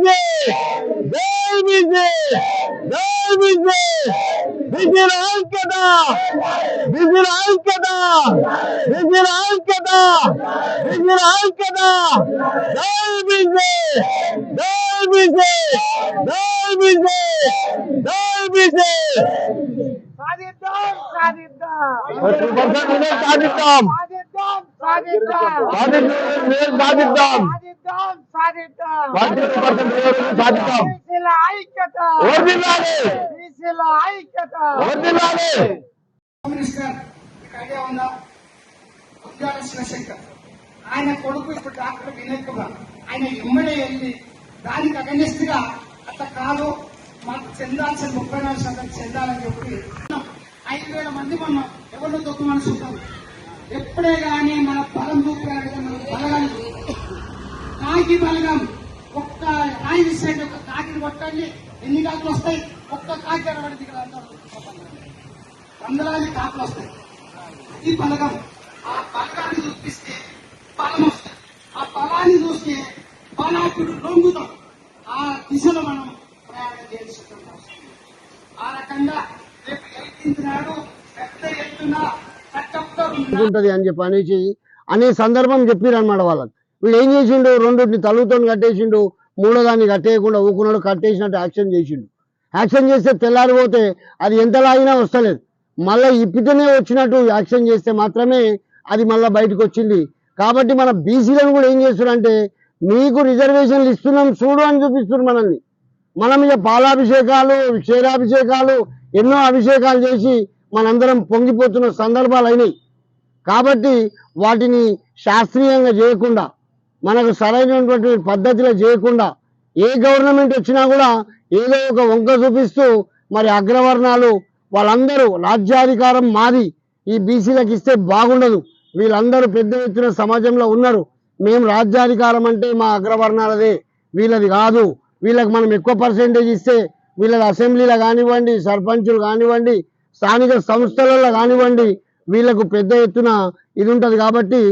विजय जय विजय जय विजय विजय कदा विजय कदा विजय कदा विजय कदा जय विजय जय विजय जय विजय जय विजय सादिदाम सादिदाम सादिदाम सादिदाम सादिदाम సాధిద్దాం సాధిద్దాం. సాధిద్దాం. ఐక్యత. ఐక్యత. మినిస్టర్ ఐడియా ఉందా శివశంకర్. ఆయన కొడుకు ఇప్పుడు డాక్టర్ వినయ్ కుమార్. ఆయన ఎమ్మడే వెళ్ళి దానికి అగనిస్ట్గా అట్లా కాదు. మాకు చెందాల్సిన ముప్పై నాలుగు శాతం చెందాలని చెప్పి ఐదు వేల మంది మనం ఎవరిలో తొక్కుమని చూద్దాం ఎప్పుడే గానీ మన బలం చూపారంటే మన బలగాన్ని కాకి బలగం. ఒక్క రాయి సైడ్ ఒక కాకిని కొట్టండి. ఎన్ని కాకులు వస్తాయి? ఒక్క కాకి అనబడింది ఇక్కడ అందరూ. వందలాది కాకులు వస్తాయి. ఈ బలగం. ఆ బలగాన్ని చూపిస్తే బలం వస్తుంది. ఆ బలాన్ని చూస్తే బలాకుడు లొంగుతాం ఆ దిశలో మనం ప్రయాణం చేయాల్సి ఆ రకంగా రేపు ఎయిటీన్త్ నాడు పెద్ద ఎత్తున చట్టంతో ఉంటది అని చెప్పి అనేసి అనే సందర్భం చెప్పిరు అనమాట వాళ్ళకి. వీళ్ళు ఏం చేసిండు రెండుని తలుగుతో కట్టేసిండు మూడో దాన్ని కట్టేయకుండా ఊకున్నాడు కట్టేసినట్టు యాక్షన్ చేసిండు. యాక్షన్ చేస్తే తెల్లారిపోతే అది ఎంతలాగినా వస్తలేదు. మళ్ళీ ఇప్పితేనే వచ్చినట్టు యాక్షన్ చేస్తే మాత్రమే అది మళ్ళీ బయటకు వచ్చింది. కాబట్టి మన బీసీలను కూడా ఏం చేస్తున్నారంటే మీకు రిజర్వేషన్లు ఇస్తున్నాం చూడు అని చూపిస్తున్నారు మనల్ని. మనం ఇక పాలాభిషేకాలు క్షీరాభిషేకాలు ఎన్నో అభిషేకాలు చేసి మనందరం పొంగిపోతున్న సందర్భాలు అయినాయి. కాబట్టి వాటిని శాస్త్రీయంగా చేయకుండా మనకు సరైనటువంటి పద్ధతిలో చేయకుండా ఏ గవర్నమెంట్ వచ్చినా కూడా ఏదో ఒక వంక చూపిస్తూ మరి అగ్రవర్ణాలు వాళ్ళందరూ రాజ్యాధికారం మాది ఈ బీసీలకు ఇస్తే బాగుండదు. వీళ్ళందరూ పెద్ద ఎత్తున సమాజంలో ఉన్నారు. మేము రాజ్యాధికారం అంటే మా అగ్రవర్ణాలదే. వీళ్ళది కాదు. వీళ్ళకి మనం ఎక్కువ పర్సెంటేజ్ ఇస్తే వీళ్ళది అసెంబ్లీలో కానివ్వండి సర్పంచులు కానివ్వండి స్థానిక సంస్థలలో కానివ్వండి వీళ్ళకు పెద్ద ఎత్తున ఇది ఉంటుంది కాబట్టి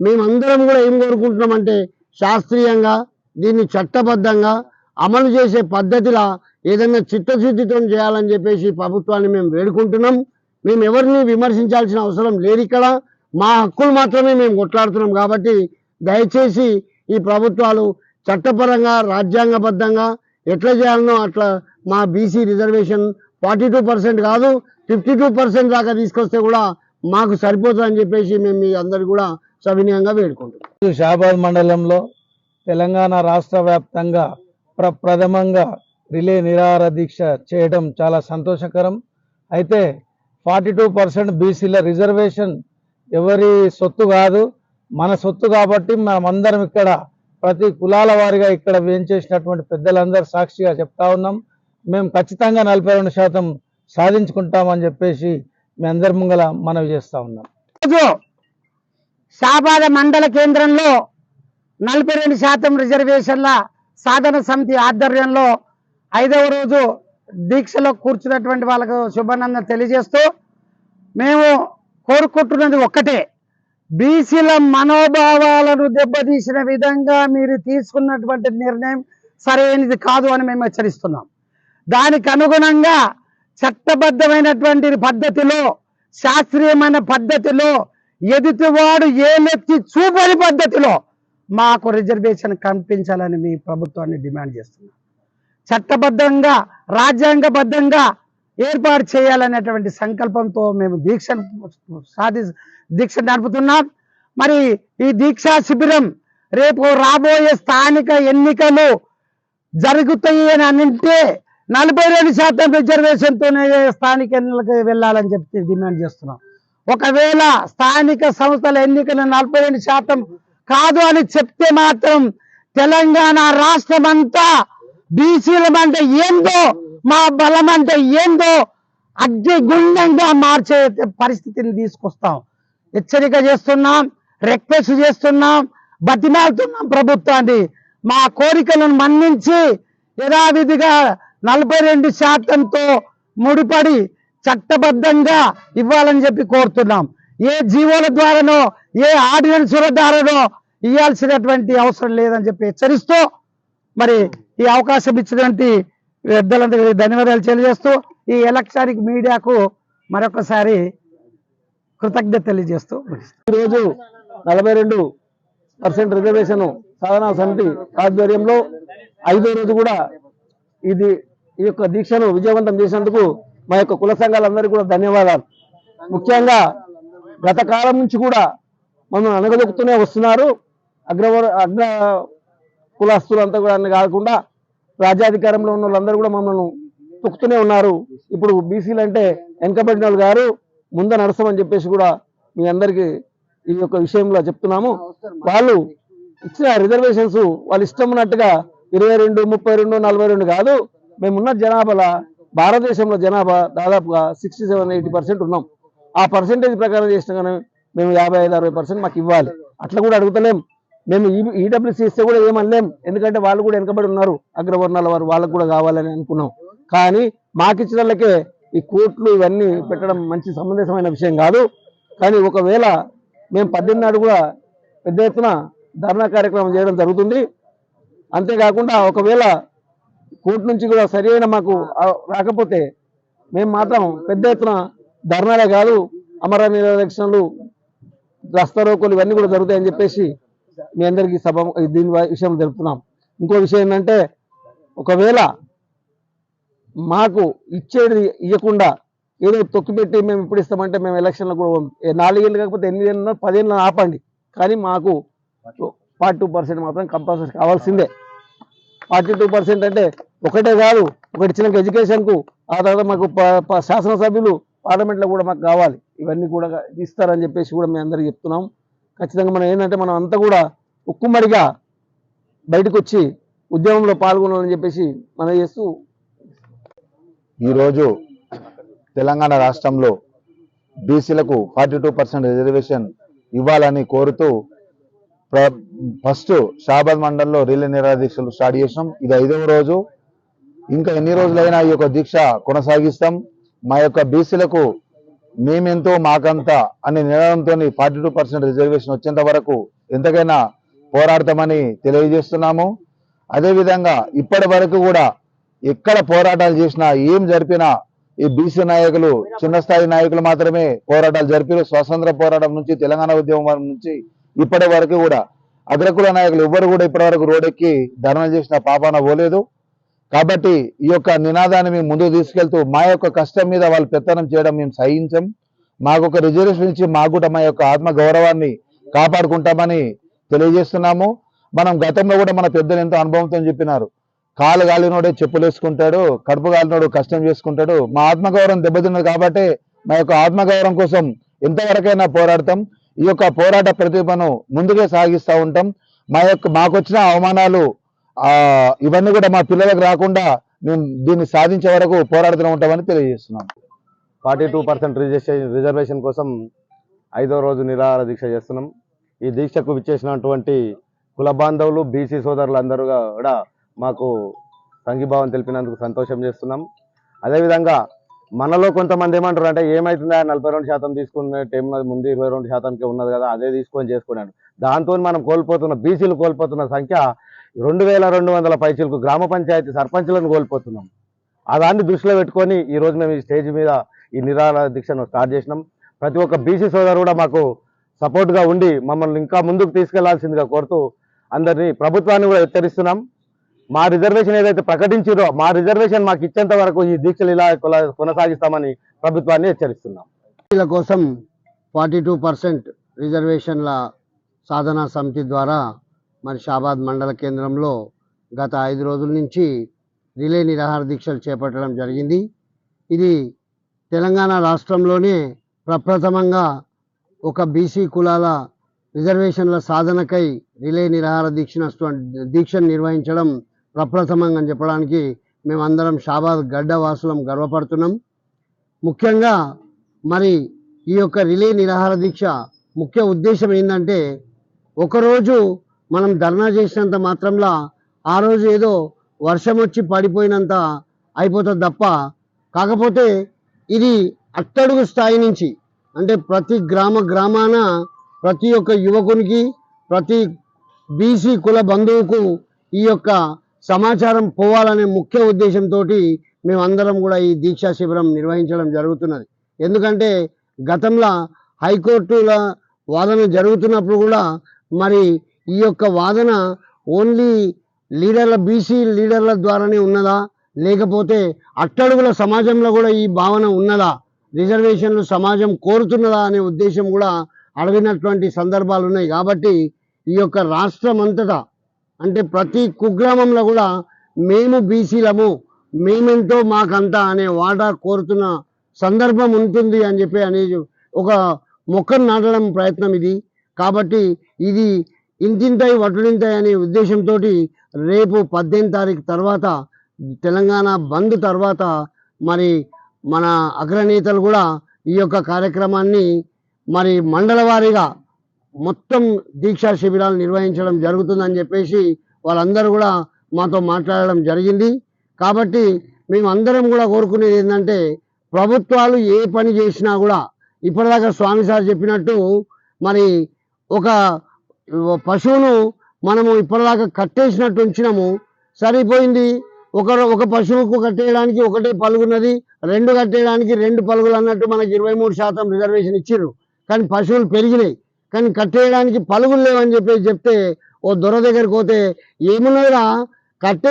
మేమందరం కూడా ఏం కోరుకుంటున్నామంటే శాస్త్రీయంగా దీన్ని చట్టబద్ధంగా అమలు చేసే పద్ధతిలా ఏదైనా చిత్తశుద్ధితో చేయాలని చెప్పేసి ప్రభుత్వాన్ని మేము వేడుకుంటున్నాం. మేము ఎవరిని విమర్శించాల్సిన అవసరం లేదు ఇక్కడ. మా హక్కులు మాత్రమే మేము కొట్లాడుతున్నాం కాబట్టి దయచేసి ఈ ప్రభుత్వాలు చట్టపరంగా రాజ్యాంగబద్ధంగా ఎట్లా చేయాలనో అట్లా మా BC reservation forty two percent కాదు ఫిఫ్టీ టూ పర్సెంట్ దాకా తీసుకొస్తే కూడా మాకు సరిపోతుందని చెప్పేసి మేము మీ అందరు కూడా సవినయంగా వేడుకుంటున్నాం. షాబాద్ మండలంలో తెలంగాణ రాష్ట్ర వ్యాప్తంగా ప్ర ప్రథమంగా రిలే నిరాహార దీక్ష చేయడం చాలా సంతోషకరం. అయితే ఫార్టీ టూ పర్సెంట్ బీసీల రిజర్వేషన్ ఎవరి సొత్తు కాదు మన సొత్తు కాబట్టి మనమందరం ఇక్కడ ప్రతి కులాల వారిగా ఇక్కడ వేయించేసినటువంటి పెద్దలందరూ సాక్షిగా చెప్తా ఉన్నాం. మేము ఖచ్చితంగా నలభై రెండు శాతం సాధించుకుంటామని చెప్పేసి మీ అందరి ముంగల మనవి చేస్తా ఉన్నాం. షాబాద మండల కేంద్రంలో నలభై రెండు శాతం రిజర్వేషన్ల సాధన సమితి ఆధ్వర్యంలో ఐదవ రోజు దీక్షలో కూర్చున్నటువంటి వాళ్ళకు శుభనందన తెలియజేస్తూ మేము కోరుకుంటున్నది ఒక్కటే. బీసీల మనోభావాలను దెబ్బతీసిన విధంగా మీరు తీసుకున్నటువంటి నిర్ణయం సరైనది కాదు అని మేము హెచ్చరిస్తున్నాం. దానికి అనుగుణంగా చట్టబద్ధమైనటువంటి పద్ధతిలో శాస్త్రీయమైన పద్ధతిలో ఎదుటివాడు ఏలెత్తి చూపని పద్ధతిలో మాకు రిజర్వేషన్ కల్పించాలని మీ ప్రభుత్వాన్ని డిమాండ్ చేస్తున్నాం. చట్టబద్ధంగా రాజ్యాంగబద్ధంగా ఏర్పాటు చేయాలనేటువంటి సంకల్పంతో మేము దీక్షను సాధి దీక్ష నడుపుతున్నాం. మరి ఈ దీక్షా శిబిరం రేపు రాబోయే స్థానిక ఎన్నికలు జరుగుతాయి అని అంటే నలభై రెండు శాతం రిజర్వేషన్తోనే స్థానిక ఎన్నికలకు వెళ్ళాలని చెప్పి డిమాండ్ చేస్తున్నాం. ఒకవేళ స్థానిక సంస్థల ఎన్నికలు నలభై రెండు శాతం కాదు అని చెప్తే మాత్రం తెలంగాణ రాష్ట్రం అంతా బీసీలం అంటే ఏందో మా బలం అంటే ఏందో అగ్నిగుండంగా మార్చే పరిస్థితిని తీసుకొస్తాం. హెచ్చరిక చేస్తున్నాం రిక్వెస్ట్ చేస్తున్నాం బతిమాలుతున్నాం ప్రభుత్వాన్ని. మా కోరికలను మన్నించి యథావిధిగా నలభై రెండు శాతంతో ముడిపడి చట్టబద్ధంగా ఇవ్వాలని చెప్పి కోరుతున్నాం. ఏ జీవోల ద్వారానో ఏ ఆర్డినెన్సుల ద్వారానో ఇవ్వాల్సినటువంటి అవసరం లేదని చెప్పి హెచ్చరిస్తూ మరి ఈ అవకాశం ఇచ్చినటువంటి పెద్దలందరికీ ధన్యవాదాలు తెలియజేస్తూ ఈ ఎలక్ట్రానిక్ మీడియాకు మరొకసారి కృతజ్ఞత తెలియజేస్తూ ఈరోజు నలభై రెండు పర్సెంట్ రిజర్వేషన్ సాధనా సమితి ఆధ్వర్యంలో ఐదో రోజు కూడా ఇది ఈ యొక్క దీక్షను విజయవంతం చేసినందుకు మా యొక్క కుల సంఘాలందరికీ కూడా ధన్యవాదాలు. ముఖ్యంగా గత కాలం నుంచి కూడా మనం అనగదొక్కుతూనే వస్తున్నారు. అగ్రవర్ అగ్ర కులస్తులంతా కూడా కాకుండా రాజ్యాధికారంలో ఉన్న వాళ్ళందరూ కూడా మమ్మల్ని తొక్కుతూనే ఉన్నారు. ఇప్పుడు బీసీలు అంటే వెనకబడిన వాళ్ళు గారు ముందు నడసమని చెప్పేసి కూడా మీ అందరికీ ఈ యొక్క విషయంలో చెప్తున్నాము. వాళ్ళు ఇచ్చిన రిజర్వేషన్స్ వాళ్ళు ఇష్టం ఉన్నట్టుగా ఇరవై రెండు ముప్పై రెండు నలభై రెండు కాదు. మేమున్న జనాభాలో భారతదేశంలో జనాభా దాదాపుగా సిక్స్టీ సెవెన్ ఎయిటీ పర్సెంట్ ఉన్నాం. ఆ పర్సెంటేజ్ ప్రకారం చేసినా కానీ మేము యాభై ఐదు అరవై పర్సెంట్ మాకు ఇవ్వాలి. అట్లా కూడా అడుగుతలేం. మేము ఈడబ్ల్యూసీ ఇస్తే కూడా ఏమనలేం. ఎందుకంటే వాళ్ళు కూడా వెనకబడి ఉన్నారు. అగ్రవర్ణాల వారు వాళ్ళకు కూడా కావాలని అనుకున్నాం. కానీ మాకిచ్చిన వాళ్ళకే ఈ కోట్లు ఇవన్నీ పెట్టడం మంచి సమంజసమైన విషయం కాదు. కానీ ఒకవేళ మేము పద్దెనిమిది నాడు కూడా పెద్ద ఎత్తున ధర్నా కార్యక్రమం చేయడం జరుగుతుంది. అంతేకాకుండా ఒకవేళ కోర్టు నుంచి కూడా సరైన మాకు రాకపోతే మేము మాత్రం పెద్ద ఎత్తున ధర్నాలే కాదు అమర నిరక్షణలు రస్తారోకోలు ఇవన్నీ కూడా జరుగుతాయని చెప్పేసి మీ అందరికీ సభ దీని విషయం తెలుపుతున్నాం. ఇంకో విషయం ఏంటంటే ఒకవేళ మాకు ఇచ్చేది ఇవ్వకుండా ఏదో తొక్కిపెట్టి మేము ఇప్పుడు ఇస్తామంటే మేము ఎలక్షన్లో కూడా నాలుగేళ్ళు కాకపోతే ఎనిమిది ఏళ్ళు పదేళ్ళు ఆపండి. కానీ మాకు ఫార్టీ టూ పర్సెంట్ మాత్రం కంపల్సరీ కావాల్సిందే. ఫార్టీ టూ పర్సెంట్ అంటే ఒకటే కాదు ఒకటి ఇచ్చిన ఎడ్యుకేషన్కు ఆ తర్వాత మాకు ప- ప- శాసనసభ్యులు పార్లమెంట్లో కూడా మాకు కావాలి. ఇవన్నీ కూడా ఇస్తారని చెప్పేసి కూడా మేము అందరికీ చెప్తున్నాం. ఖచ్చితంగా మనం ఏంటంటే మనం అంతా కూడా ఉక్కుమ్మడిగా బయటకు వచ్చి ఉద్యమంలో పాల్గొనాలని చెప్పేసి మనం చేస్తూ ఈరోజు తెలంగాణ రాష్ట్రంలో బీసీలకు ఫార్టీ టూ పర్సెంట్ రిజర్వేషన్ ఇవ్వాలని కోరుతూ ఫస్ట్ షాబాద్ మండల్లో రిలే నిరాదీక్షలు స్టార్ట్ చేసినాం. ఇది ఐదవ రోజు. ఇంకా ఎన్ని రోజులైనా ఈ యొక్క దీక్ష కొనసాగిస్తాం. మా యొక్క బీసీలకు మేమెంతో మాకంతా అనే నినాదంతో ఫార్టీ టూ పర్సెంట్ రిజర్వేషన్ వచ్చేంత వరకు ఎంతకైనా పోరాడతామని తెలియజేస్తున్నాము. అదేవిధంగా ఇప్పటి వరకు కూడా ఎక్కడ పోరాటాలు చేసినా ఏం జరిపినా ఈ బీసీ నాయకులు చిన్న స్థాయి నాయకులు మాత్రమే పోరాటాలు జరిపారు. స్వాతంత్ర పోరాటం నుంచి తెలంగాణ ఉద్యమం నుంచి ఇప్పటి వరకు కూడా అగ్రకుల నాయకులు ఎవ్వరు కూడా ఇప్పటి వరకు రోడ్డెక్కి ధర్నా చేసిన పాపాన పోలేదు. కాబట్టి ఈ యొక్క నినాదాన్ని మేము ముందుకు తీసుకెళ్తూ మా యొక్క కష్టం మీద వాళ్ళు పెత్తనం చేయడం మేము సహించం. మాకు ఒక రిజర్వేషన్ ఇచ్చి మాకు కూడా మా యొక్క ఆత్మ గౌరవాన్ని కాపాడుకుంటామని తెలియజేస్తున్నాము. మనం గతంలో కూడా మన పెద్దలు ఎంతో అనుభవంతో చెప్పినారు. కాలు గాలినోడే చెప్పులు వేసుకుంటాడు కడుపు గాలినోడు కష్టం చేసుకుంటాడు. మా ఆత్మగౌరవం దెబ్బతిన్నది కాబట్టి మా యొక్క ఆత్మగౌరవం కోసం ఎంతవరకైనా పోరాడతాం. ఈ యొక్క పోరాట ప్రతిభను ముందుకే సాగిస్తూ ఉంటాం. మా యొక్క మాకు వచ్చిన అవమానాలు ఇవన్నీ కూడా మా పిల్లలకు రాకుండా మేము దీన్ని సాధించే వరకు పోరాడుతూ ఉంటామని తెలియజేస్తున్నాం. Forty two percent reservation reservation కోసం ఐదో రోజు నిరాహార దీక్ష చేస్తున్నాం. ఈ దీక్షకు విచ్చేసినటువంటి కుల బాంధవులు బీసీ సోదరులు అందరూ కూడా మాకు సంఘీభావం తెలిపినందుకు సంతోషం చేస్తున్నాం. అదేవిధంగా మనలో కొంతమంది ఏమంటారు అంటే ఏమైతుందా నలభై రెండు శాతం తీసుకునే టైం ముందు ఇరవై రెండు శాతానికి ఉన్నది కదా అదే తీసుకొని చేసుకున్నాడు. దాంతో మనం కోల్పోతున్న బీసీలు కోల్పోతున్న సంఖ్య రెండు వేల రెండు వందల పైసలకు గ్రామ పంచాయతీ సర్పంచ్లను కోల్పోతున్నాం. ఆ దాన్ని దృష్టిలో పెట్టుకొని ఈ మేము ఈ స్టేజ్ మీద ఈ నిరాహార దీక్షను స్టార్ట్ చేసినాం. ప్రతి ఒక్క బీసీ సోదరు కూడా మాకు సపోర్ట్గా ఉండి మమ్మల్ని ఇంకా ముందుకు తీసుకెళ్ళాల్సిందిగా కోరుతూ అందరినీ ప్రభుత్వాన్ని కూడా హెచ్చరిస్తున్నాం. మా రిజర్వేషన్ ఏదైతే ప్రకటించారో మా రిజర్వేషన్ మాకు ఇచ్చేంత వరకు ఈ దీక్షలు ఇలా కొల- కొనసాగిస్తామని ప్రభుత్వాన్ని హెచ్చరిస్తున్నాం. వీళ్ళ కోసం ఫార్టీ టూ పర్సెంట్ రిజర్వేషన్ల సాధనా సమితి ద్వారా మరి షాబాద్ మండల కేంద్రంలో గత ఐదు రోజుల నుంచి రిలే నిరాహార దీక్షలు చేపట్టడం జరిగింది. ఇది తెలంగాణ రాష్ట్రంలోనే ప్రప్రథమంగా ఒక బీసీ కులాల రిజర్వేషన్ల సాధనకై రిలే నిరాహార దీక్ష దీక్షను నిర్వహించడం ప్రప్రథమంగా చెప్పడానికి మేమందరం షాబాద్ గడ్డ వాసులం గర్వపడుతున్నాం. ముఖ్యంగా మరి ఈ యొక్క రిలే నిరాహార దీక్ష ముఖ్య ఉద్దేశం ఏంటంటే ఒకరోజు మనం ధర్నా చేసినంత మాత్రంలో ఆ రోజు ఏదో వర్షం వచ్చి పడిపోయినంత అయిపోతుంది తప్ప కాకపోతే ఇది అట్టడుగు స్థాయి నుంచి అంటే ప్రతి గ్రామ గ్రామాన ప్రతి ఒక్క యువకునికి ప్రతి బీసీ కుల బంధువుకు ఈ యొక్క సమాచారం పోవాలనే ముఖ్య ఉద్దేశంతో మేమందరం కూడా ఈ దీక్షా శిబిరం నిర్వహించడం జరుగుతున్నది. ఎందుకంటే గతంలో హైకోర్టుల వాదన జరుగుతున్నప్పుడు కూడా మరి ఈ యొక్క వాదన ఓన్లీ లీడర్ల బీసీ లీడర్ల ద్వారానే ఉన్నదా? లేకపోతే అట్టడుగుల సమాజంలో కూడా ఈ భావన ఉన్నదా? రిజర్వేషన్లు సమాజం కోరుతున్నదా అనే ఉద్దేశం కూడా అడిగినటువంటి సందర్భాలు ఉన్నాయి. కాబట్టి ఈ యొక్క రాష్ట్రం అంతటా అంటే ప్రతి కుగ్రామంలో కూడా మేము బీసీలము మేమెంతో మాకంతా అనే వాటా కోరుతున్న సందర్భం ఉంటుంది అని చెప్పి అనేది ఒక మొక్కను నాటడం ప్రయత్నం ఇది. కాబట్టి ఇది ఇంతింతాయి వటుడింతాయి అనే ఉద్దేశంతో రేపు పద్దెనిమిది తారీఖు తర్వాత తెలంగాణ బంద్ తర్వాత మరి మన అగ్రనేతలు కూడా ఈ యొక్క కార్యక్రమాన్ని మరి మండల వారీగా మొత్తం దీక్షా శిబిరాలు నిర్వహించడం జరుగుతుందని చెప్పేసి వాళ్ళందరూ కూడా మాతో మాట్లాడడం జరిగింది. కాబట్టి మేము అందరం కూడా కోరుకునేది ఏంటంటే ప్రభుత్వాలు ఏ పని చేసినా కూడా ఇప్పటిదాకా స్వామి సార్ చెప్పినట్టు మరి ఒక పశువును మనము ఇప్పటిదాకా కట్టేసినట్టు ఉంచినాము. సరిపోయింది. ఒక ఒక పశువుకు కట్టేయడానికి ఒకటే పలుగున్నది రెండు కట్టేయడానికి రెండు పలుగులు అన్నట్టు మనకి ఇరవై మూడు శాతం రిజర్వేషన్ ఇచ్చిర్రు. కానీ పశువులు పెరిగినాయి. కానీ కట్టేయడానికి పలుగులు లేవని చెప్పేసి చెప్తే ఓ దొర దగ్గరికి పోతే ఏమున్నదిరా? కట్టే